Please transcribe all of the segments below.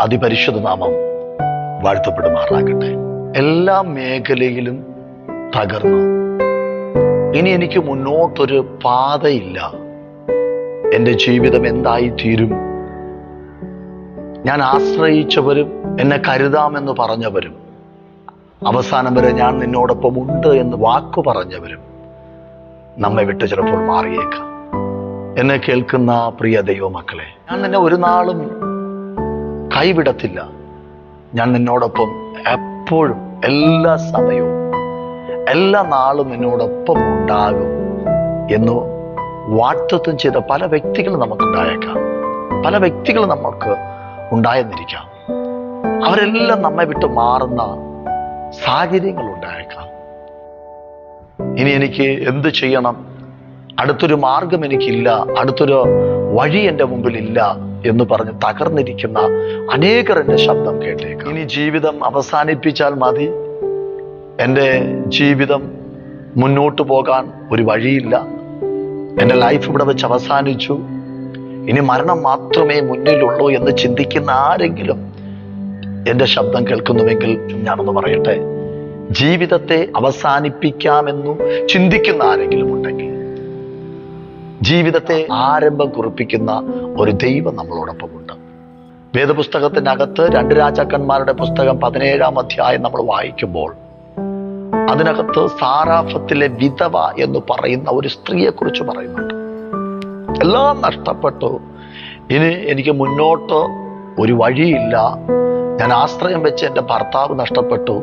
അതിപരിശുദ്ധ നാമം വാഴ്ത്തപ്പെടുമാറാകട്ടെ. എല്ലാ മേഖലയിലും തകർന്നു. ഇനി എനിക്ക് മുന്നോട്ടൊരു പാതയില്ല. എന്റെ ജീവിതം എന്തായി തീരും ഞാൻ ആശ്രയിച്ചവരും എന്നെ കരുതാമെന്ന് പറഞ്ഞവരും. അവസാനം വരെ ഞാൻ നിന്നോടൊപ്പം ഉണ്ട് എന്ന് വാക്കു പറഞ്ഞവരും നമ്മെ വിട്ട് ചിലപ്പോൾ മാറിയേക്കാം. എന്നെ കേൾക്കുന്ന പ്രിയ ദൈവമക്കളെ ഞാൻ നിന്നെ ഒരു നാളും കൈവിടത്തില്ല. ഞാൻ നിന്നോടൊപ്പം എപ്പോഴും എല്ലാ സമയവും എല്ലാ നാളും നിന്നോടൊപ്പം ഉണ്ടാകും എന്ന് വാക്തത്വം ചെയ്ത പല വ്യക്തികളും നമുക്കുണ്ടായേക്കാം. പല വ്യക്തികളും നമുക്ക് ഉണ്ടായെന്നിരിക്കാം. അവരെല്ലാം നമ്മെ വിട്ട് മാറുന്ന സാഹചര്യങ്ങൾ ഉണ്ടായേക്കാം. ഇനി എനിക്ക് എന്ത് ചെയ്യണം? അടുത്തൊരു മാർഗം എനിക്കില്ല. അടുത്തൊരു വഴി എന്റെ മുമ്പിൽ ഇല്ല എന്ന് പറഞ്ഞ് തകർന്നിരിക്കുന്ന അനേകർ എന്റെ ശബ്ദം കേട്ടേക്കാം. ഇനി ജീവിതം അവസാനിപ്പിച്ചാൽ മതി. എന്റെ ജീവിതം മുന്നോട്ട് പോകാൻ ഒരു വഴിയില്ല. എന്റെ ലൈഫ് ഇവിടെ വെച്ച് അവസാനിച്ചു. ഇനി മരണം മാത്രമേ മുന്നിലുള്ളൂ എന്ന് ചിന്തിക്കുന്ന ആരെങ്കിലും എന്റെ ശബ്ദം കേൾക്കുന്നുവെങ്കിൽ ഞാനൊന്ന് പറയട്ടെ. ജീവിതത്തെ അവസാനിപ്പിക്കാമെന്നു ചിന്തിക്കുന്ന ആരെങ്കിലും ഉണ്ടെങ്കിൽ ജീവിതത്തെ ആരംഭം കുറിപ്പിക്കുന്ന ഒരു ദൈവം നമ്മളോടൊപ്പമുണ്ട്. വേദപുസ്തകത്തിനകത്ത് രണ്ട് രാജാക്കന്മാരുടെ പുസ്തകം പതിനേഴാം അധ്യായം നമ്മൾ വായിക്കുമ്പോൾ അതിനകത്ത് സാറാഫത്തിലെ വിധവ എന്ന് പറയുന്ന ഒരു സ്ത്രീയെ കുറിച്ച് പറയുന്നുണ്ട്. എല്ലാം നഷ്ടപ്പെട്ടു. ഇനി എനിക്ക് മുന്നോട്ട് ഒരു വഴിയില്ല. ഞാൻ ആശ്രയം വെച്ച് എന്റെ ഭർത്താവ് നഷ്ടപ്പെട്ടു.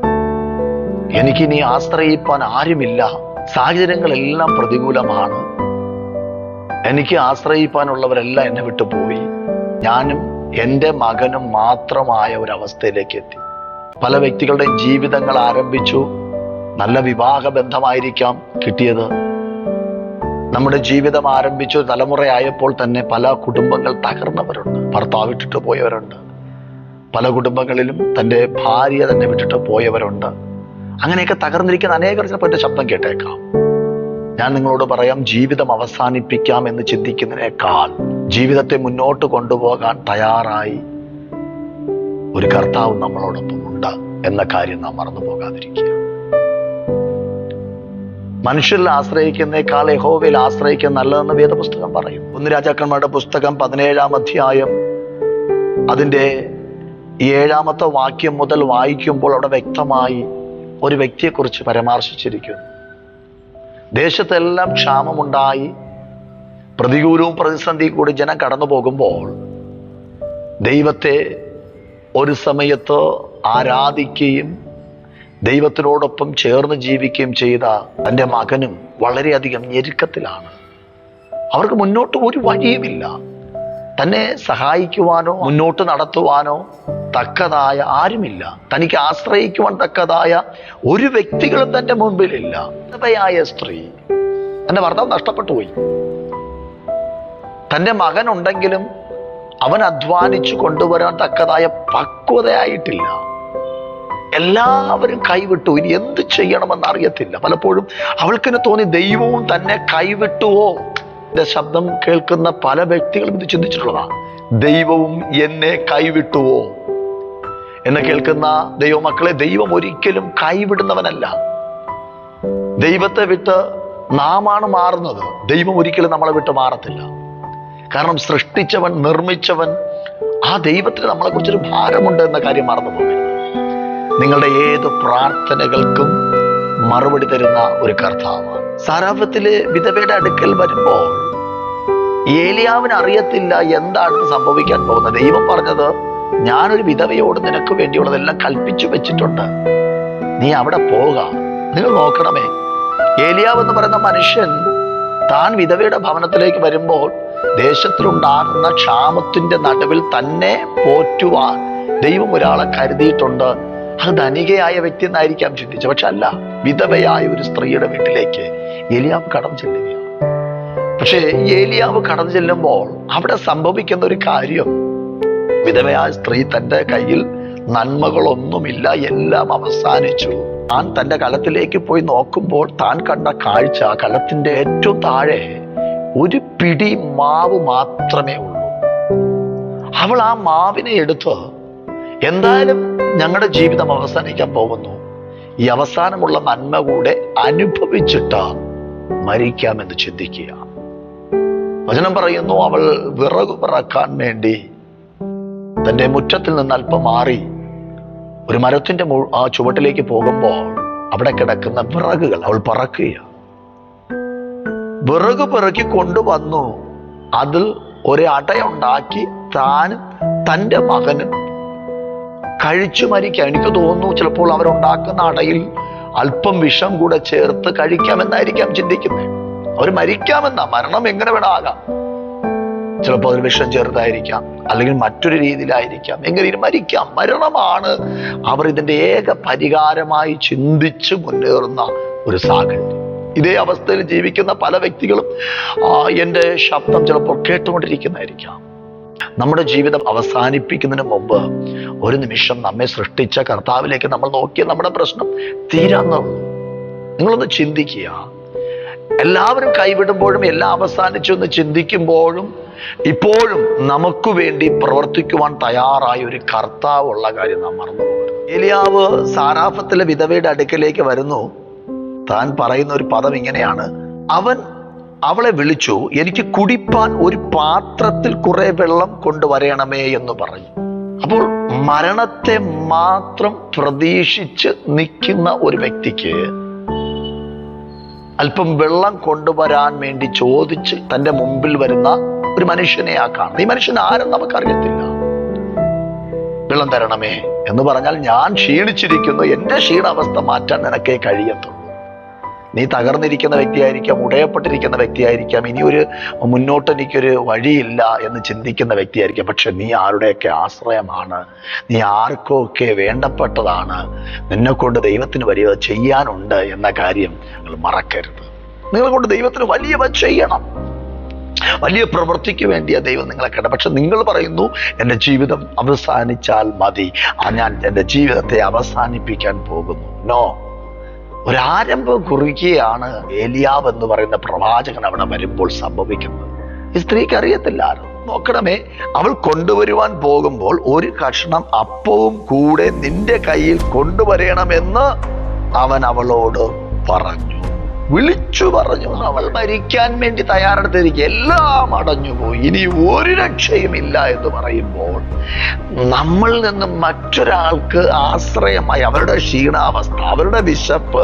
എനിക്കിനി ആശ്രയിപ്പാൻ ആരുമില്ല. സാഹചര്യങ്ങളെല്ലാം പ്രതികൂലമാണ്. എനിക്ക് ആശ്രയിപ്പാനുള്ളവരല്ല എന്നെ വിട്ടു പോയി ഞാനും എന്റെ മകനും മാത്രമായ ഒരു അവസ്ഥയിലേക്ക് എത്തി. പല വ്യക്തികളുടെ ജീവിതങ്ങൾ ആരംഭിച്ചു. നല്ല വിവാഹ ബന്ധമായിരിക്കാം കിട്ടിയത്. നമ്മുടെ ജീവിതം ആരംഭിച്ചു തലമുറയായപ്പോൾ തന്നെ പല കുടുംബങ്ങൾ തകർന്നവരുണ്ട്. ഭർത്താവ് വിട്ടിട്ട് പോയവരുണ്ട്. പല കുടുംബങ്ങളിലും തന്റെ ഭാര്യ തന്നെ വിട്ടിട്ട് പോയവരുണ്ട്. അങ്ങനെയൊക്കെ തകർന്നിരിക്കുന്ന അനേകർ ചിലപ്പോൾ എന്റെ ശബ്ദം കേട്ടേക്കാം. ഞാൻ നിങ്ങളോട് പറയാം ജീവിതം അവസാനിപ്പിക്കാം എന്ന് ചിന്തിക്കുന്നതിനേക്കാൾ ജീവിതത്തെ മുന്നോട്ട് കൊണ്ടുപോകാൻ തയ്യാറായി ഒരു കർത്താവ് നമ്മളോടൊപ്പം ഉണ്ട് എന്ന കാര്യം നാം മറന്നു പോകാതിരിക്കുക. മനുഷ്യരിൽ ആശ്രയിക്കുന്നേക്കാൾ യഹോവയിൽ ആശ്രയിക്കുന്ന നല്ലതെന്ന് വേദപുസ്തകം പറയും. ഒന്ന് രാജാക്കന്മാരുടെ പുസ്തകം പതിനേഴാം അധ്യായം. അതിന്റെ ഏഴാമത്തെ വാക്യം മുതൽ വായിക്കുമ്പോൾ അവിടെ വ്യക്തമായി ഒരു വ്യക്തിയെക്കുറിച്ച് പരാമർശിച്ചിരിക്കുന്നു. ദേശത്തെല്ലാം ക്ഷാമമുണ്ടായി. പ്രതികൂലവും പ്രതിസന്ധി കൂടി ജനം കടന്നു പോകുമ്പോൾ ദൈവത്തെ ഒരു സമയത്ത് ആരാധിക്കുകയും ദൈവത്തിനോടൊപ്പം ചേർന്ന് ജീവിക്കുകയും ചെയ്ത തന്റെ മകനും വളരെയധികം ഞെരുക്കത്തിലാണ്. അവർക്ക് മുന്നോട്ട് ഒരു വഴിയുമില്ല. തന്നെ സഹായിക്കുവാനോ മുന്നോട്ട് നടത്തുവാനോ തക്കതായ ആരുമില്ല. തനിക്ക് ആശ്രയിക്കുവാൻ തക്കതായ ഒരു വ്യക്തികളും തന്റെ മുൻപിലില്ല വിധവയായ സ്ത്രീ. തന്റെ ഭർത്താവ് നഷ്ടപ്പെട്ടു പോയി തന്റെ മകൻ ഉണ്ടെങ്കിലും അവൻ അധ്വാനിച്ചു കൊണ്ടുവരാൻ തക്കതായ പക്വതയായിട്ടില്ല. എല്ലാവരും കൈവിട്ടു. ഇനി എന്ത് ചെയ്യണമെന്ന് അറിയത്തില്ല. പലപ്പോഴും അവൾക്കിന് തോന്നി ദൈവവും തന്നെ കൈവിട്ടുവോ? ശബ്ദം കേൾക്കുന്ന പല വ്യക്തികളും ഇത് ചിന്തിച്ചിട്ടുള്ളതാ ദൈവവും എന്നെ കൈവിട്ടുവോ? എന്നെ കേൾക്കുന്ന ദൈവമക്കളെ ദൈവം ഒരിക്കലും കൈവിടുന്നവനല്ല. ദൈവത്തെ വിട്ട് നാമാണ് മാറുന്നത്. ദൈവം ഒരിക്കലും നമ്മളെ വിട്ട് മാറത്തില്ല. കാരണം സൃഷ്ടിച്ചവൻ നിർമ്മിച്ചവൻ ആ ദൈവത്തിന് നമ്മളെ കുറിച്ചൊരു ഭാരമുണ്ട് എന്ന കാര്യം മറന്നു പോകരുത് നിങ്ങളുടെ ഏത് പ്രാർത്ഥനകൾക്കും മറുപടി തരുന്ന ഒരു കർത്താവാണ് സാരാഫത്തിലെ വിധവയുടെ അടുക്കൽ വരുമ്പോൾ ഏലിയാവിന് അറിയത്തില്ല എന്താണ് സംഭവിക്കാൻ പോകുന്നത്. ദൈവം പറഞ്ഞത് ഞാനൊരു വിധവയോട് നിനക്ക് വേണ്ടിയുള്ളതെല്ലാം കൽപ്പിച്ചു വെച്ചിട്ടുണ്ട്. നീ അവിടെ പോക നിങ്ങൾ നോക്കണമേ. ഏലിയാവ് എന്ന് പറയുന്ന മനുഷ്യൻ താൻ വിധവയുടെ ഭവനത്തിലേക്ക് വരുമ്പോൾ ദേശത്തിലുണ്ടാകുന്ന ക്ഷാമത്തിന്റെ നടുവിൽ തന്നെ പോറ്റുവാൻ ദൈവം ഒരാളെ കരുതിയിട്ടുണ്ട്. അത് ധനികയായ വ്യക്തി എന്നായിരിക്കാം ചിന്തിച്ചത്. പക്ഷെ അല്ല. വിധവയായ ഒരു സ്ത്രീയുടെ വീട്ടിലേക്ക് എലിയാവ് കടന്നു ചെല്ലുകയാണ്. പക്ഷേ ഏലിയാവ് കടന്നു ചെല്ലുമ്പോൾ അവിടെ സംഭവിക്കുന്ന ഒരു കാര്യം വിധവയായ സ്ത്രീ തന്റെ കയ്യിൽ നന്മകളൊന്നുമില്ല എല്ലാം അവസാനിച്ചു. താൻ തന്റെ കലത്തിലേക്ക് പോയി നോക്കുമ്പോൾ താൻ കണ്ട കാഴ്ച കലത്തിന്റെ ഏറ്റവും താഴെ ഒരു പിടി മാവ് മാത്രമേ ഉള്ളൂ. അവൾ ആ മാവിനെ എടുത്ത് എന്തായാലും ഞങ്ങളുടെ ജീവിതം അവസാനിക്കാൻ പോകുന്നു. ഈ അവസാനമുള്ള നന്മ കൂടെ അനുഭവിച്ചിട്ട് മരിക്കാമെന്ന് ചിന്തിക്കുക. വചനം പറയുന്നു അവൾ വിറക് പിറക്കാൻ വേണ്ടി തന്റെ മുറ്റത്തിൽ നിന്ന് അല്പം മാറി ഒരു മരത്തിന്റെ ആ ചുവട്ടിലേക്ക് പോകുമ്പോൾ അവിടെ കിടക്കുന്ന വിറകുകൾ അവൾ പറക്കുക വിറക് പിറക്കി കൊണ്ടുവന്നു. അതിൽ ഒരു അടയുണ്ടാക്കി താനും തന്റെ മകനും കഴിച്ചു മരിക്കാം. എനിക്ക് തോന്നുന്നു ചിലപ്പോൾ അവരുണ്ടാക്കുന്ന അടയിൽ അല്പം വിഷം കൂടെ ചേർത്ത് കഴിക്കാമെന്നായിരിക്കാം ചിന്തിക്കുന്നത്. അവർ മരിക്കാമെന്നാ. മരണം എങ്ങനെ വേണാകാം ചിലപ്പോൾ അതിൽ വിഷം ചേർത്തായിരിക്കാം. അല്ലെങ്കിൽ മറ്റൊരു രീതിയിലായിരിക്കാം. എങ്ങനെയും മരിക്കാം. മരണമാണ് അവർ ഇതിന്റെ ഏക പരിഹാരമായി ചിന്തിച്ച് മുന്നേറുന്ന ഒരു സാഹചര്യം. ഇതേ അവസ്ഥയിൽ ജീവിക്കുന്ന പല വ്യക്തികളും എന്റെ ശബ്ദം ചിലപ്പോൾ കേട്ടുകൊണ്ടിരിക്കുന്നതായിരിക്കാം. നമ്മുടെ ജീവിതം അവസാനിപ്പിക്കുന്നതിന് മുമ്പ് ഒരു നിമിഷം നമ്മെ സൃഷ്ടിച്ച കർത്താവിലേക്ക് നമ്മൾ നോക്കിയ നമ്മുടെ പ്രശ്നം തീരാന്നുള്ളൂ നിങ്ങളൊന്ന് ചിന്തിക്കുക. എല്ലാവരും കൈവിടുമ്പോഴും എല്ലാം അവസാനിച്ചു എന്ന് ചിന്തിക്കുമ്പോഴും ഇപ്പോഴും നമുക്ക് വേണ്ടി പ്രവർത്തിക്കുവാൻ തയ്യാറായ ഒരു കർത്താവുള്ള കാര്യം നാം മറന്നു ഏലിയാവ് സാരാഫത്തിലെ വിധവയുടെ അടുക്കലേക്ക് വരുന്നു. താൻ പറയുന്ന ഒരു പദം ഇങ്ങനെയാണ്. അവൻ അവളെ വിളിച്ചു എനിക്ക് കുടിപ്പാൻ ഒരു പാത്രത്തിൽ കുറെ വെള്ളം കൊണ്ടുവരണമേ എന്ന് പറഞ്ഞു. അപ്പോൾ മരണത്തെ മാത്രം പ്രതീക്ഷിച്ച് നിൽക്കുന്ന ഒരു വ്യക്തിക്ക് അല്പം വെള്ളം കൊണ്ടുവരാൻ വേണ്ടി ചോദിച്ച് തന്റെ മുമ്പിൽ വരുന്ന ഒരു മനുഷ്യനെ ആ കാണുന്നത് ഈ മനുഷ്യൻ ആരും നമുക്കറിയത്തില്ല. വെള്ളം തരണമേ എന്ന് പറഞ്ഞാൽ ഞാൻ ക്ഷീണിച്ചിരിക്കുന്നു എന്റെ ക്ഷീണാവസ്ഥ മാറ്റാൻ നിനക്കേ കഴിയത്തുള്ളൂ. നീ തകർന്നിരിക്കുന്ന വ്യക്തിയായിരിക്കാം ഉടയപ്പെട്ടിരിക്കുന്ന വ്യക്തിയായിരിക്കാം ഇനി ഒരു മുന്നോട്ട് എനിക്കൊരു വഴിയില്ല എന്ന് ചിന്തിക്കുന്ന വ്യക്തിയായിരിക്കാം. പക്ഷെ നീ ആരുടെയൊക്കെ ആശ്രയമാണ്? നീ ആർക്കൊക്കെ വേണ്ടപ്പെട്ടതാണ്? നിന്നെ കൊണ്ട് ദൈവത്തിന് വലിയ ചെയ്യാനുണ്ട് എന്ന കാര്യം നിങ്ങൾ മറക്കരുത്. നിങ്ങളെ കൊണ്ട് ദൈവത്തിന് വലിയവ ചെയ്യണം. വലിയ പ്രവൃത്തിക്ക് വേണ്ടിയാ ദൈവം നിങ്ങളെ കണ്ട പക്ഷെ നിങ്ങൾ പറയുന്നു എന്റെ ജീവിതം അവസാനിച്ചാൽ മതി. ഞാൻ എന്റെ ജീവിതത്തെ അവസാനിപ്പിക്കാൻ പോകുന്നു. നോ ഒരാരംഭം കുറിക്കുകയാണ് ഏലിയാവ് എന്ന് പറയുന്ന പ്രവാചകൻ അവിടെ വരുമ്പോൾ സംഭവിക്കുന്നത്. ഈ സ്ത്രീക്ക് അറിയത്തില്ല നോക്കണമേ അവൾ കൊണ്ടുവരുവാൻ പോകുമ്പോൾ ഒരു കഷ്ണം അപ്പവും കൂടെ നിന്റെ കയ്യിൽ കൊണ്ടുവരണമെന്ന് അവൻ അവളോട് പറഞ്ഞു. വിളിച്ചു പറഞ്ഞു അവൾ മരിക്കാൻ വേണ്ടി തയ്യാറെടുത്തിരിക്കുക എല്ലാം അടഞ്ഞുപോയി ഇനി ഒരു രക്ഷയുമില്ല എന്ന് പറയുമ്പോൾ നമ്മളിൽ നിന്ന് മറ്റൊരാൾക്ക് ആശ്രയമായി അവരുടെ ക്ഷീണാവസ്ഥ അവരുടെ വിശപ്പ്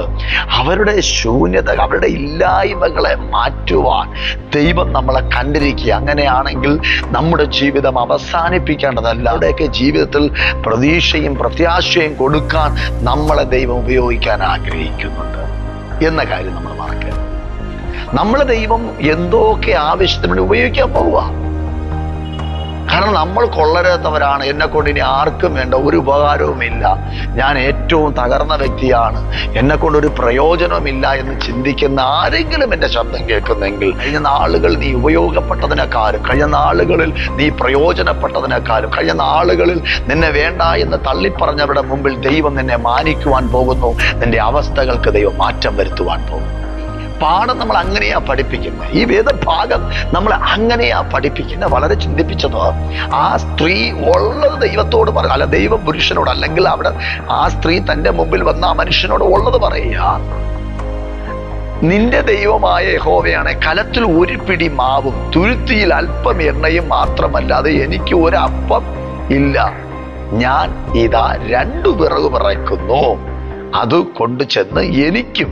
അവരുടെ ശൂന്യത അവരുടെ ഇല്ലായ്മകളെ മാറ്റുവാൻ ദൈവം നമ്മളെ കണ്ടിരിക്കുക അങ്ങനെയാണെങ്കിൽ നമ്മുടെ ജീവിതം അവസാനിപ്പിക്കേണ്ടതല്ല. അവിടെയൊക്കെ ജീവിതത്തിൽ പ്രതീക്ഷയും പ്രത്യാശയും കൊടുക്കാൻ നമ്മളെ ദൈവം ഉപയോഗിക്കാൻ ആഗ്രഹിക്കുന്നുണ്ട്. എന്ന കാര്യം നമ്മൾ മറക്കരുത്. നമ്മൾ ദൈവം എന്തൊക്കെ ആവശ്യത്തിന് ഉപയോഗിക്കാൻ പോവുക? കാരണം നമ്മൾ കൊള്ളരുത്തവരാണ് എന്നെ കൊണ്ട് ഇനി ആർക്കും വേണ്ട ഒരു ഉപകാരവുമില്ല. ഞാൻ ഏറ്റവും തകർന്ന വ്യക്തിയാണ്. എന്നെ കൊണ്ട് ഒരു പ്രയോജനവുമില്ല എന്ന് ചിന്തിക്കുന്ന ആരെങ്കിലും എന്റെ ശബ്ദം കേൾക്കുന്നെങ്കിൽ കഴിഞ്ഞ നാളുകൾ നീ ഉപയോഗപ്പെട്ടതിനേക്കാളും കഴിഞ്ഞ നാളുകളിൽ നീ പ്രയോജനപ്പെട്ടതിനേക്കാളും കഴിഞ്ഞ നാളുകളിൽ നിന്നെ വേണ്ട എന്ന് തള്ളിപ്പറഞ്ഞവരുടെ മുമ്പിൽ ദൈവം നിന്നെ മാനിക്കുവാൻ പോകുന്നു. നിന്റെ അവസ്ഥകൾക്ക് ദൈവം മാറ്റം വരുത്തുവാൻ പോകുന്നു. പാഠം നമ്മൾ അങ്ങനെയാ പഠിപ്പിക്കുന്നത് ഈ വേദഭാഗം നമ്മൾ അങ്ങനെയാ പഠിപ്പിക്കുന്നത് വളരെ ചിന്തിപ്പിച്ചത്? ആ സ്ത്രീ ഉള്ളത് ദൈവത്തോട് പറയുക അല്ല ദൈവ പുരുഷനോട് അല്ലെങ്കിൽ അവിടെ ആ സ്ത്രീ തന്റെ മുമ്പിൽ വന്ന ആ മനുഷ്യനോട് ഉള്ളത് പറയുക. നിന്റെ ദൈവമായ യഹോവയാണ് കലത്തിൽ ഒരു പിടി മാവും തുരുത്തിയിൽ അല്പം എണ്ണയും മാത്രമല്ലാതെ എനിക്ക് ഒരപ്പം ഇല്ല. ഞാൻ ഇതാ രണ്ടു വിറക് പിറക്കുന്നു അത് കൊണ്ടു ചെന്ന് എനിക്കും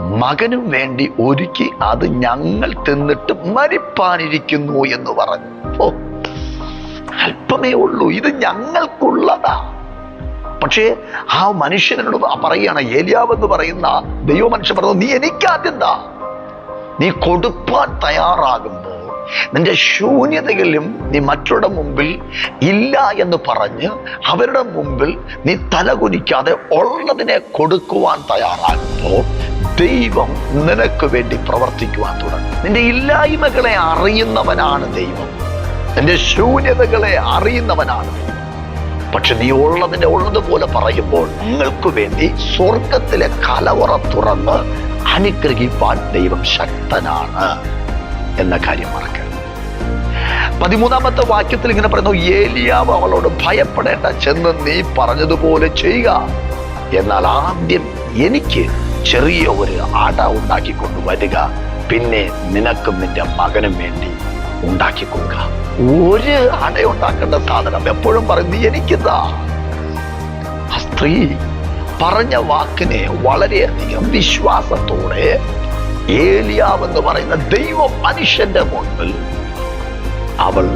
മകനും വേണ്ടി ഒരുക്കി അത് ഞങ്ങൾ തിന്നിട്ട് മരിപ്പാനിരിക്കുന്നു എന്ന് പറഞ്ഞു. ഓ അല്പമേ ഉള്ളൂ ഇത് ഞങ്ങൾക്കുള്ളതാ. പക്ഷേ ആ മനുഷ്യനോട് പറയുകയാണ് ഏലിയാവ് എന്ന് പറയുന്ന ദൈവ മനുഷ്യൻ പറഞ്ഞു നീ എനിക്കാദ്യം താ നീ കൊടുപ്പാൻ തയ്യാറാകുമ്പോൾ നിന്റെ ശൂന്യതകളിലും നീ മറ്റുള്ള മുമ്പിൽ ഇല്ല എന്ന് പറഞ്ഞ് അവരുടെ മുമ്പിൽ നീ തലകുനിക്കാതെ ഉള്ളതിനെ കൊടുക്കുവാൻ തയ്യാറാകുമ്പോൾ ദൈവം നിനക്ക് വേണ്ടി പ്രവർത്തിക്കുവാൻ തുടങ്ങും. നിന്റെ ഇല്ലായ്മകളെ അറിയുന്നവനാണ് ദൈവം. നിന്റെ ശൂന്യതകളെ അറിയുന്നവനാണ് പക്ഷെ നീ ഉള്ളതിന്റെ ഉള്ളതുപോലെ പറയുമ്പോൾ നിങ്ങൾക്ക് വേണ്ടി സ്വർഗത്തിലെ കലവറ തുറന്ന് അനുഗ്രഹിപ്പാൻ ദൈവം ശക്തനാണ് എന്ന കാര്യം മറക്കരുത്. പതിമൂന്നാമത്തെ വാക്യത്തിൽ ഇങ്ങനെ പറയുന്നു ഏലിയാവ് അവളോട് ഭയപ്പെടേണ്ട ചെന്ന് നീ പറഞ്ഞതുപോലെ ചെയ്യുക. എന്നാൽ ആദ്യം എനിക്ക് ചെറിയ ഒരു അട ഉണ്ടാക്കിക്കൊണ്ട് വരിക. പിന്നെ നിനക്കും നിന്റെ മകനും വേണ്ടി ഉണ്ടാക്കി കൊടുക്കുക ഒരു അട ഉണ്ടാക്കേണ്ട സാധനം എപ്പോഴും പറയും നീ എനിക്കുന്ന ആ സ്ത്രീ പറഞ്ഞ വാക്കിനെ വളരെയധികം വിശ്വാസത്തോടെ ഏലിയാവ് എന്ന് പറയുന്ന ദൈവ മനുഷ്യന്റെ മുൻപിൽ അവൾ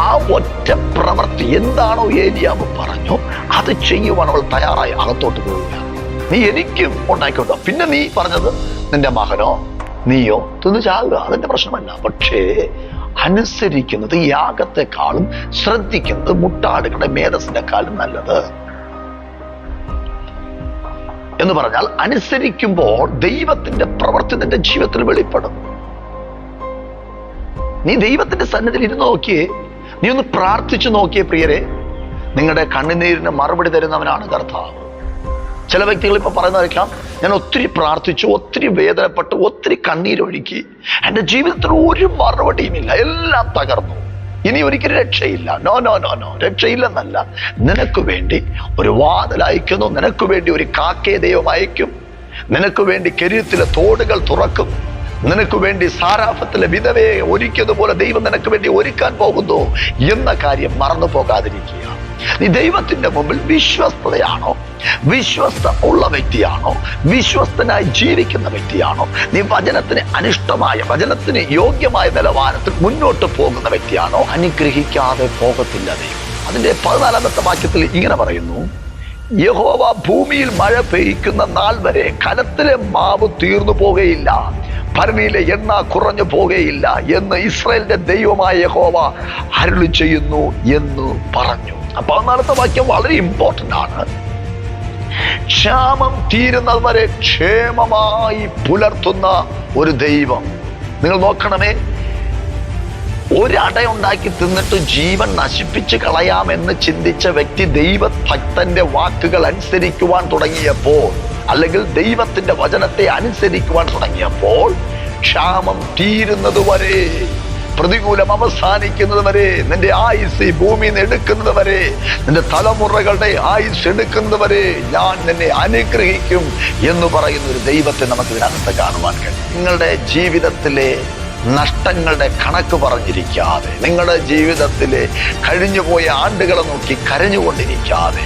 ആ ഒറ്റ പ്രവൃത്തി എന്താണോ ഏലിയാവ് പറഞ്ഞു അത് ചെയ്യുവാൻ അവൾ തയ്യാറായി അകത്തോട്ട് പോവുക നീ എനിക്കും ഉണ്ടാക്കിക്കൊണ്ടോ പിന്നെ നീ പറഞ്ഞത് നിന്റെ മകനോ നീയോ? തിന്ന് ചാകുക അതിന്റെ പ്രശ്നമല്ല. പക്ഷേ അനുസരിക്കുന്നത് യാഗത്തെക്കാളും ശ്രദ്ധിക്കുന്നത് മുട്ടാടുകളുടെ മേധസ്സിനെക്കാളും നല്ലത്. എന്ന് പറഞ്ഞാൽ അനുസരിക്കുമ്പോൾ ദൈവത്തിന്റെ പ്രവൃത്തി നിന്റെ ജീവിതത്തിൽ വെളിപ്പെടും. നീ ദൈവത്തിന്റെ സന്നിധിയിൽ ഇരുന്ന് നോക്കിയേ. നീ ഒന്ന് പ്രാർത്ഥിച്ചു നോക്കിയേ പ്രിയരെ. നിങ്ങളുടെ കണ്ണുനീരിന് മറുപടി തരുന്നവനാണ് കർത്താവ്. ചില വ്യക്തികൾ ഇപ്പോൾ പറയുന്നതായിരിക്കാം ഞാൻ ഒത്തിരി പ്രാർത്ഥിച്ചു ഒത്തിരി വേദനപ്പെട്ടു ഒത്തിരി കണ്ണീരൊഴുക്കി. എന്റെ ജീവിതത്തിൽ ഒരു മറുപടിയുമില്ല എല്ലാം തകർന്നു. ഇനി ഒരിക്കലും രക്ഷയില്ല. നോ നോ നോ നോ രക്ഷയില്ലെന്നല്ല. നിനക്ക് വേണ്ടി ഒരു വാതിൽ അയക്കുന്നു. നിനക്ക് വേണ്ടി ഒരു കാക്കേ ദൈവം അയക്കും. നിനക്ക് വേണ്ടി കരിയത്തിലെ തോടുകൾ തുറക്കും. നിനക്ക് വേണ്ടി സാരാഫത്തിലെ വിധവയെ ഒരുക്കിയതുപോലെ ദൈവം നിനക്ക് വേണ്ടി ഒരുക്കാൻ പോകുന്നു. എന്ന കാര്യം മറന്നു പോകാതിരിക്കുക. നീ ദൈവത്തിന്റെ മുമ്പിൽ വിശ്വസ്തതയാണോ? വിശ്വസ്ത ഉള്ള വ്യക്തിയാണോ? വിശ്വസ്തനായി ജീവിക്കുന്ന വ്യക്തിയാണോ? നീ വചനത്തിന് അനിഷ്ടമായ വചനത്തിന് യോഗ്യമായ നിലവാരത്തിൽ മുന്നോട്ട് പോകുന്ന വ്യക്തിയാണോ? അനുഗ്രഹിക്കാതെ പോകത്തില്ല ദൈവം. അതിന്റെ പതിനാലാമത്തെ വാക്യത്തിൽ ഇങ്ങനെ പറയുന്നു യഹോവ ഭൂമിയിൽ മഴ പെയ്ക്കുന്ന നാൾ വരെ കലത്തിലെ മാവ് തീർന്നു പോകുകയില്ല ഭരണിയിലെ എണ്ണ കുറഞ്ഞു പോകുകയില്ല എന്ന് ഇസ്രായേലിന്റെ ദൈവമായ യഹോവ അരുളി ചെയ്യുന്നു എന്ന് പറഞ്ഞു. പതിനാലത്തെ വാക്യം വളരെ ഇമ്പോർട്ടന്റ് ആണ്. ക്ഷാമം തീരുന്നത് വരെ ക്ഷേമമായി പുലർത്തുന്ന ഒരു ദൈവം. നിങ്ങൾ നോക്കണമേ ഒരടയുണ്ടാക്കി തിന്നിട്ട് ജീവൻ നശിപ്പിച്ചു കളയാമെന്ന് ചിന്തിച്ച വ്യക്തി ദൈവഭക്തന്റെ വാക്കുകൾ അനുസരിക്കുവാൻ തുടങ്ങിയപ്പോൾ അല്ലെങ്കിൽ ദൈവത്തിന്റെ വചനത്തെ അനുസരിക്കുവാൻ തുടങ്ങിയപ്പോൾ ക്ഷാമം തീരുന്നത് വരെ പ്രതികൂലം അവസാനിക്കുന്നത് വരെ നിന്റെ ആയുസ് ഈ ഭൂമിയിൽ നിന്ന് എടുക്കുന്നത് വരെ നിന്റെ തലമുറകളുടെ ആയുസ് എടുക്കുന്നത് വരെ ഞാൻ നിന്നെ അനുഗ്രഹിക്കും എന്ന് പറയുന്ന ഒരു ദൈവത്തെ നമുക്ക് ഇതിനകത്ത് കാണുവാൻ കഴിയും. നിങ്ങളുടെ ജീവിതത്തിലെ നഷ്ടങ്ങളുടെ കണക്ക് പറഞ്ഞിരിക്കാതെ നിങ്ങളുടെ ജീവിതത്തിലെ കഴിഞ്ഞുപോയ ആണ്ടുകളെ നോക്കി കരഞ്ഞുകൊണ്ടിരിക്കാതെ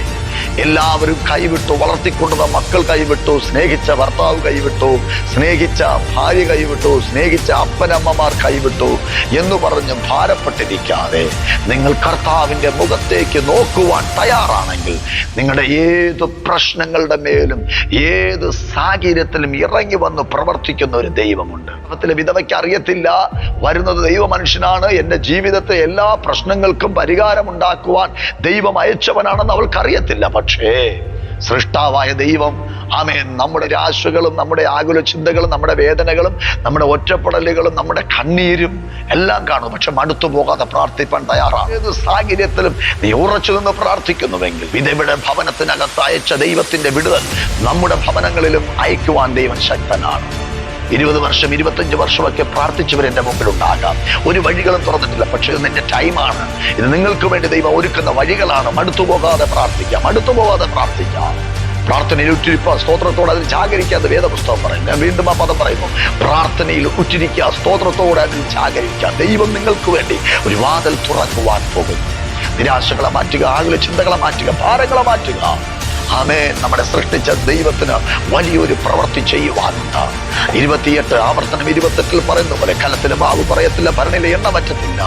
എല്ലാവരും കൈവിട്ടു വളർത്തിക്കൊണ്ടുവന്ന മക്കൾ കൈവിട്ടു സ്നേഹിച്ച ഭർത്താവ് കൈവിട്ടു സ്നേഹിച്ച ഭാര്യ കൈവിട്ടു സ്നേഹിച്ച അപ്പനമ്മമാർ കൈവിട്ടു എന്ന് പറഞ്ഞ് ഭാരപ്പെട്ടിരിക്കാതെ നിങ്ങൾ കർത്താവിന്റെ മുഖത്തേക്ക് നോക്കുവാൻ തയ്യാറാണെങ്കിൽ നിങ്ങളുടെ ഏത് പ്രശ്നങ്ങളുടെ മേലും ഏത് സാഹചര്യത്തിലും ഇറങ്ങി വന്ന് പ്രവർത്തിക്കുന്ന ഒരു ദൈവമുണ്ട്. ലോകത്തിലെ വിധവയ്ക്ക് അറിയത്തില്ല. വരുന്നത് ദൈവ മനുഷ്യനാണ് എന്റെ ജീവിതത്തെ എല്ലാ പ്രശ്നങ്ങൾക്കും പരിഹാരമുണ്ടാക്കുവാൻ ദൈവം അയച്ചവനാണെന്ന് അവൾക്കറിയത്തില്ല. പക്ഷേ സൃഷ്ടാവായ ദൈവം ആമേൻ നമ്മുടെ രാശുകളും നമ്മുടെ ആകുല ചിന്തകളും നമ്മുടെ വേദനകളും നമ്മുടെ ഒറ്റപ്പെടലുകളും നമ്മുടെ കണ്ണീരും എല്ലാം കാണും. പക്ഷെ മടുത്തു പോകാതെ പ്രാർത്ഥിപ്പാൻ തയ്യാറാണ്. ഏത് സാഹചര്യത്തിലും നീ ഉറച്ചു നിന്ന് പ്രാർത്ഥിക്കുന്നുവെങ്കിൽ വിധയുടെ ഭവനത്തിനകത്ത് അയച്ച ദൈവത്തിന്റെ വിടുതൽ നമ്മുടെ ഭവനങ്ങളിലും അയക്കുവാൻ ദൈവം ശക്തനാണ്. ഇരുപത് വർഷം ഇരുപത്തഞ്ച് വർഷമൊക്കെ പ്രാർത്ഥിച്ചവർ എന്റെ മുമ്പിൽ ഉണ്ടാകാം ഒരു വഴികളും തുറന്നിട്ടില്ല. പക്ഷേ ഇത് എന്റെ ടൈമാണ്. ഇത് നിങ്ങൾക്ക് വേണ്ടി ദൈവം ഒരുക്കുന്ന വഴികളാണ്. മടുത്തു പോകാതെ പ്രാർത്ഥിക്കാം. മടുത്തു പോകാതെ പ്രാർത്ഥിക്കാം. പ്രാർത്ഥനയിൽ ഉറ്റിരിപ്പ. സ്തോത്രത്തോടെ അതിൽ ജാഗരിക്കാതെ വേദപുസ്തകം പറയുന്നു. ഞാൻ വീണ്ടും ആ പദം പറയുന്നു. പ്രാർത്ഥനയിൽ ഉറ്റിരിക്കുക സ്തോത്രത്തോടെ അതിൽ ജാഗരിക്കുക ദൈവം നിങ്ങൾക്ക് വേണ്ടി ഒരു വാതിൽ തുറക്കുവാൻ പോകുന്നു. നിരാശകളെ മാറ്റുക ആകുല ചിന്തകളെ മാറ്റുക ഭാരങ്ങളെ മാറ്റുക. ആമേ നമ്മുടെ സൃഷ്ടിച്ച ദൈവത്തിന് വലിയൊരു പ്രവൃത്തി ചെയ്യുവാനുണ്ട് ഇരുപത്തിയെട്ട് ആവർത്തനം ഇരുപത്തെട്ടിൽ പറയുന്ന പോലെ കലത്തിലെ മാവ് പറയത്തില്ല ഭരണിലെ എണ്ണ പറ്റത്തില്ല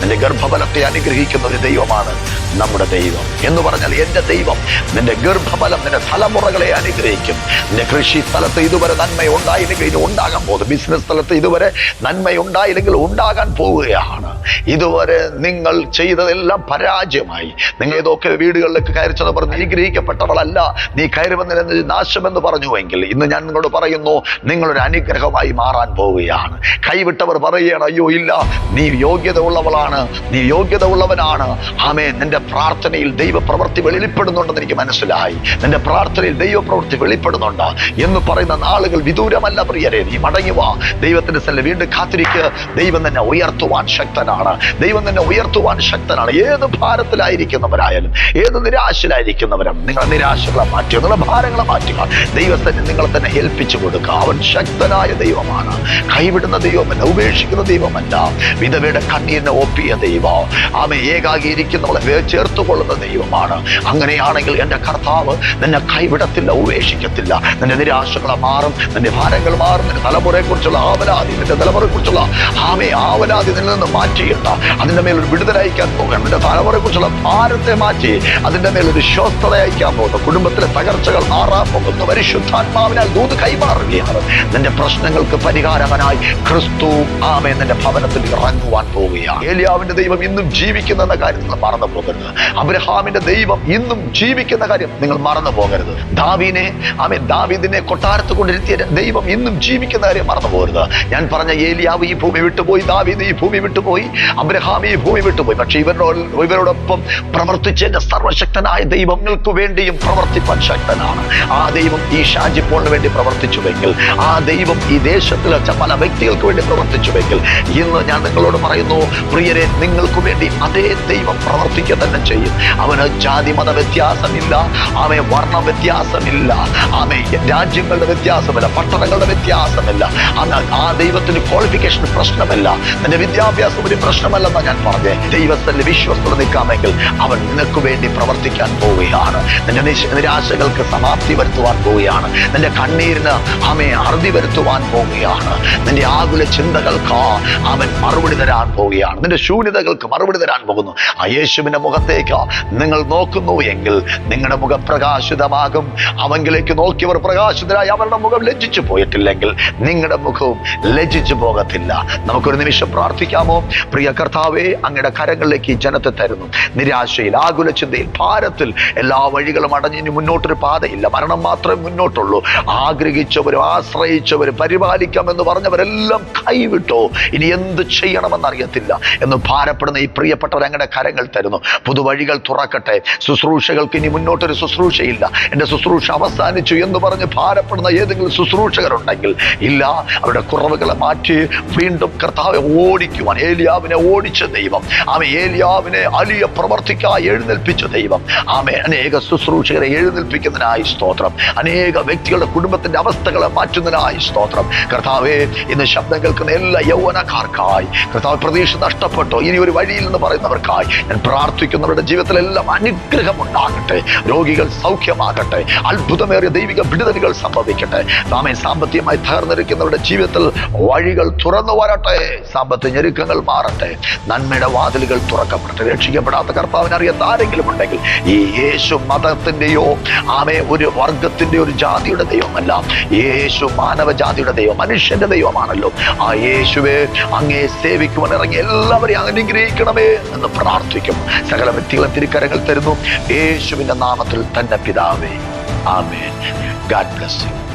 നിന്റെ ഗർഭഫലത്തെ അനുഗ്രഹിക്കുന്ന ഒരു ദൈവമാണ് നമ്മുടെ ദൈവം. എന്ന് പറഞ്ഞാൽ എന്റെ ദൈവം നിന്റെ ഗർഭഫലം നിന്റെ തലമുറകളെ അനുഗ്രഹിക്കും. നിന്റെ കൃഷി സ്ഥലത്ത് ഇതുവരെ നന്മ ഉണ്ടായില്ലെങ്കിൽ ഇത് ഉണ്ടാകാൻ പോകുന്നു. ബിസിനസ് സ്ഥലത്ത് ഇതുവരെ നന്മ ഉണ്ടായില്ലെങ്കിൽ ഉണ്ടാകാൻ പോവുകയാണ്. ഇതുവരെ നിങ്ങൾ ചെയ്തതെല്ലാം പരാജയമായി. നിങ്ങൾ ഏതൊക്കെ വീടുകളിലേക്ക് കയറി ചെന്ന് പറഞ്ഞ് അനുഗ്രഹിക്കപ്പെട്ടവളല്ല നീ കയറി വന്നതിന് നാശമെന്ന് പറഞ്ഞുവെങ്കിൽ ഇന്ന് ഞാൻ നിങ്ങളോട് പറയുന്നു നിങ്ങളൊരു അനുഗ്രഹമായി മാറാൻ പോവുകയാണ്. കൈവിട്ടവർ പറയുകയാണ് അയ്യോ ഇല്ല നീ യോഗ്യത ഉള്ളവളാണ് നീ യോഗ്യത ഉള്ളവനാണ് ആമേ നിന്റെ പ്രാർത്ഥനയിൽ ദൈവപ്രവൃത്തി വെളിപ്പെടുന്നുണ്ടെന്ന് എനിക്ക് മനസ്സിലായി. നിന്റെ പ്രാർത്ഥനയിൽ ദൈവപ്രവൃത്തി വെളിപ്പെടുന്നുണ്ട് എന്ന് പറയുന്ന നാളുകൾ വിദൂരമല്ല പ്രിയരെ. നീ മടങ്ങി വാ. ദൈവത്തിന്റെ സ്ഥലം വീണ്ടും കാത്തിരിക്കുക ദൈവം തന്നെ ഉയർത്തുവാൻ ശക്തനാണ്. ശക്തനാണ് ദൈവം തന്നെ ഉയർത്തുവാൻ ശക്തനാണ്. ഏത് ഭാരത്തിലായിരിക്കുന്നവരായാലും ഏത് നിരാശയിലായിരിക്കുന്നവരും നിങ്ങൾ നിരാശകളെ മാറ്റുക നിങ്ങളുടെ ഭാരങ്ങളെ മാറ്റുക. ദൈവസ്ഥനെ നിങ്ങളെ തന്നെ ഏൽപ്പിച്ചു കൊടുക്കുക. അവൻ ശക്തനായ ദൈവമാണ്. കൈവിടുന്ന ദൈവമല്ല ഉപേക്ഷിക്കുന്ന ദൈവമല്ല. വിധവയുടെ കണ്ണീരിനെ ഒപ്പിയ ദൈവം. ആമെ ചേർത്തുകൊള്ളുന്ന ചേർത്ത് കൊള്ളുന്ന ദൈവമാണ്. അങ്ങനെയാണെങ്കിൽ എന്റെ കർത്താവ് നിന്നെ കൈവിടത്തില്ല ഉപേക്ഷിക്കത്തില്ല. നിന്റെ നിരാശകളെ മാറും നിന്റെ ഭാരങ്ങൾ മാറും. നിന്റെ തലമുറയെക്കുറിച്ചുള്ള ആവലാതി നിന്റെ തലമുറയെക്കുറിച്ചുള്ള ആമേ ആവലാതി നിന്നിൽ നിന്ന് മാറ്റിയിട്ട അതിന്റെ മേലൊരു അയക്കാൻ പോകണം. നിന്റെ തലമുറയെക്കുറിച്ചുള്ള ഭാരത്തെ മാറ്റി അതിന്റെ മേലൊരു സ്വസ്ഥത അയക്കാൻ പോകുന്നു. കുടുംബത്തിലെ തകർച്ചകൾ മാറാൻ പോകുന്നു. പരിശുദ്ധാത്മാവിനാൽ ദൂത് കൈമാറുകയാണ്. നിന്റെ പ്രശ്നങ്ങൾക്ക് പരിഹാരകനായി ക്രിസ്തു ആമേ നിന്റെ ഭവനത്തിൽ ഇറങ്ങുവാൻ പോവുകയാണ്. ഏലിയാവിന്റെ ദൈവം ഇന്നും ജീവിക്കുന്ന കാര്യം നിങ്ങൾ മറന്നു പോകരുത്. അബ്രഹാമിന്റെ ദൈവം ഇന്നും ജീവിക്കുന്ന കാര്യം നിങ്ങൾ മറന്നു പോകരുത്. ദാവീനെ ആമേ ദാവീദിനെ കൊട്ടാരത്ത് കൊണ്ടിരുത്തിയ ദൈവം ഇന്നും ജീവിക്കുന്ന കാര്യം മറന്നു പോകരുത്. ഞാൻ പറഞ്ഞ ഏലിയാവ് ഈ ഭൂമി വിട്ടുപോയി ദാവീദ് ഈ ഭൂമി വിട്ടുപോയി. അബ്രഹാം ഈ ഭൂമി വിട്ടുപോയി. പക്ഷെ ഇവരോട് ഇവരോടൊപ്പം പ്രവർത്തിച്ചതിന്റെ സർവശക്തനായ ദൈവങ്ങൾക്ക് വേണ്ടിയും പ്രവർത്തിപ്പാൻ ശക്തനാണ്. ആ ദൈവം ഈ ഷാജിപ്പോളിന് വേണ്ടി പ്രവർത്തിച്ചുവെങ്കിൽ ആ ദൈവം ഈ ദേശത്തിൽ വെച്ച പല വ്യക്തികൾക്ക് വേണ്ടി പ്രവർത്തിച്ചുവെങ്കിൽ ഇന്ന് ഞാൻ നിങ്ങളോട് പറയുന്നു പ്രിയരെ നിങ്ങൾക്ക് വേണ്ടി അതേ ദൈവം പ്രവർത്തിക്കുക തന്നെ ചെയ്യും. അവന് ജാതി മത വ്യത്യാസമില്ല അവന് വർണ വ്യത്യാസമില്ല അവന് രാജ്യങ്ങളുടെ വ്യത്യാസമില്ല പട്ടണങ്ങളുടെ വ്യത്യാസമില്ല അന്ന് ആ ദൈവത്തിന് ക്വാളിഫിക്കേഷൻ പ്രശ്നമല്ല നിന്റെ വിദ്യാഭ്യാസം ഒരു പ്രശ്നമല്ലെന്നാണ് ഞാൻ പറഞ്ഞേ. ദൈവത്തിന്റെ വിശ്വസ്തത നിൽക്കാമെങ്കിൽ അവൻ നിനക്ക് വേണ്ടി പ്രവർത്തിക്കാൻ പോവുകയാണ്. നിന്റെ നിരാശകൾക്ക് സമാപ്തി വരുത്തുവാൻ പോവുകയാണ്. നിന്റെ കണ്ണീരിന് അമ്മയെ അറുതി വരുത്തുവാൻ പോവുകയാണ്. നിന്റെ ആകുല ചിന്തകൾക്ക് അവൻ മറുപടി തരാൻ പോവുകയാണ്. നിന്റെ ശൂന്യതകൾക്ക് മറുപടി തരാൻ പോകുന്നു. ആ യേശുവിന്റെ മുഖത്തേക്ക് നിങ്ങൾ നോക്കുന്നു എങ്കിൽ നിങ്ങളുടെ മുഖം പ്രകാശിതമാകും. അവങ്കിലേക്ക് നോക്കിയവർ പ്രകാശിതരായി അവരുടെ മുഖം ലജ്ജിച്ചു പോയിട്ടില്ലെങ്കിൽ നിങ്ങളുടെ മുഖവും ലജ്ജിച്ചു പോകത്തില്ല. നമുക്കൊരു നിമിഷം പ്രാർത്ഥിക്കാമോ? പ്രിയ കർത്താവേ അങ്ങയുടെ കരങ്ങളിലേക്ക് ഈ ജനത്തെ തരുന്നു. നിരാശയിൽ ആകുല ചിന്തയിൽ ഭാരത്തിൽ എല്ലാ വഴികളും അടഞ്ഞിന് മുന്നോട്ടൊരു പാതയില്ല. മരണം മാത്രമേ മുന്നോട്ടുള്ളൂ. ആഗ്രഹിച്ചവരും ആശ്രയിച്ചവരും പരിപാലിക്കാമെന്ന് പറഞ്ഞവരെല്ലാം കൈവിട്ടോ. ഇനി എന്ത് ചെയ്യണമെന്ന് അറിയത്തില്ല. എന്ന് ഭാരപ്പെടുന്ന ഈ പ്രിയപ്പെട്ടവർ അങ്ങയുടെ കരങ്ങൾ തരുന്നു. പുതുവഴികൾ തുറക്കട്ടെ. ശുശ്രൂഷകൾക്ക് ഇനി മുന്നോട്ടൊരു ശുശ്രൂഷയില്ല. എന്റെ ശുശ്രൂഷ അവസാനിച്ചു എന്ന് പറഞ്ഞ് ഭാരപ്പെടുന്ന ഏതെങ്കിലും ശുശ്രൂഷകരുണ്ടെങ്കിൽ ഇല്ല അവരുടെ കുറവുകളെ മാറ്റി വീണ്ടും കർത്താവെ ഓടിക്കുവാൻ. ഏലിയാവിനെ ഓടിച്ച ദൈവം. ആമേ ഏലിയാവിനെ അലിയ പ്രവർത്തിക്കായി എഴുന്നേൽപ്പിച്ച ദൈവം. ആമേ അനേക ശുശ്രൂഷകരെ എഴുന്നേൽപ്പിക്കുന്നതിനായി സ്തോത്രം. അനേക വ്യക്തികളുടെ കുടുംബത്തിന്റെ അവസ്ഥകളെ മാറ്റുന്നതിനായി സ്തോത്രം. കർത്താവേ ഇന്ന് ശബ്ദം കേൾക്കുന്ന എല്ലാ യൗവനക്കാർക്കായി കർത്താവ് പ്രതീക്ഷ നഷ്ടപ്പെട്ടോ ഇനി ഒരു വഴിയിൽ നിന്ന് പറയുന്നവർക്കായി ഞാൻ പ്രാർത്ഥിക്കുന്നവരുടെ ജീവിതത്തിലെല്ലാം അനുഗ്രഹം ഉണ്ടാകട്ടെ. രോഗികൾ സൗഖ്യമാകട്ടെ. അത്ഭുതമേറിയ ദൈവിക വിടുതലുകൾ സംഭവിക്കട്ടെ. നാമെ സാമ്പത്തികമായി തകർന്നിരിക്കുന്നവരുടെ ജീവിതത്തിൽ വഴികൾ തുറന്നു വരട്ടെ. സാമ്പത്തിക ഞെരുക്കങ്ങൾ മാറട്ടെ. നന്മയുടെ വാതിലുകൾ തുറക്കപ്പെടട്ടെ. രക്ഷിക്കപ്പെടാത്ത കർത്താവിനെ അറിയാത്ത ആരെങ്കിലും ഉണ്ടെങ്കിൽ ഈ യേശു മതത്തിന്റെയോ ആമേ ഒരു വർഗത്തിന്റെ ഒരു ജാതിയുടെ ദൈവമല്ല. യേശു മാനവജാതിയുടെ ദൈവം മനുഷ്യന്റെ ദൈവമാണല്ലോ. ആ യേശുവെ അങ്ങേ സേവിക്കുവാൻ ഇറങ്ങി എല്ലാവരെയും അനുഗ്രഹിക്കണമേ എന്ന് പ്രാർത്ഥിക്കും. സകല വ്യക്തികളെ തിരുക്കരങ്ങൾ തരുന്നു. യേശുവിന്റെ നാമത്തിൽ തന്നെ പിതാവേ. ആമേ ഗാഡ് ബ്ലസ് യു.